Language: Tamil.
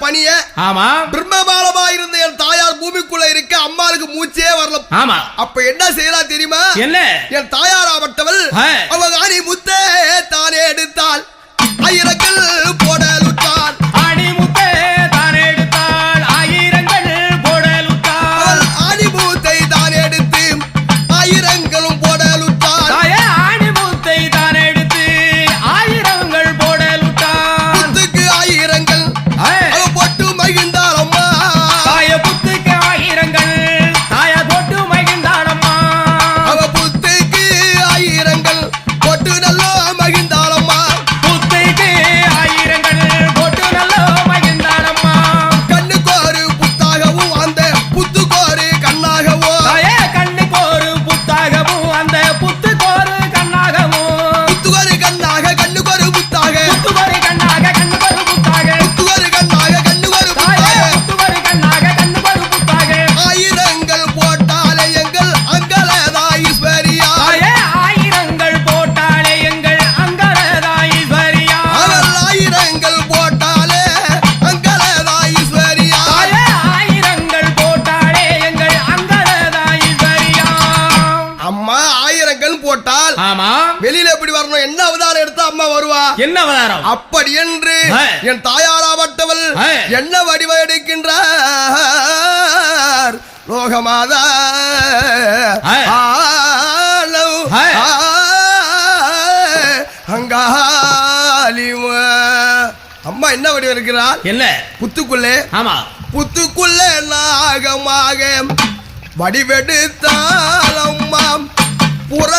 பணிய ஆமா. பிரம்மபாலமா இருந்த என் தாயார் பூமிக்குள்ள இருக்க அம்மாளுக்கு மூச்சே வரல. ஆமா. அப்ப என்ன செய்யலாம் தெரியுமா? என்ன? என் தாயார் ஆவட்டவள் அவங்க அம்மா வருவா? என்ன அவதாரம்? அப்படி என்று என் தாயாராவட்டவள் என்ன வடிவ எடுக்கின்றார் லோகமாதா அம்மா என்ன வடிவம் இருக்கிறார் என்ன? புத்துக்குள்ளே. ஆமா. புத்துக்குள்ளே நாகமாக. வடிவெடுத்தால் அம்மா. புற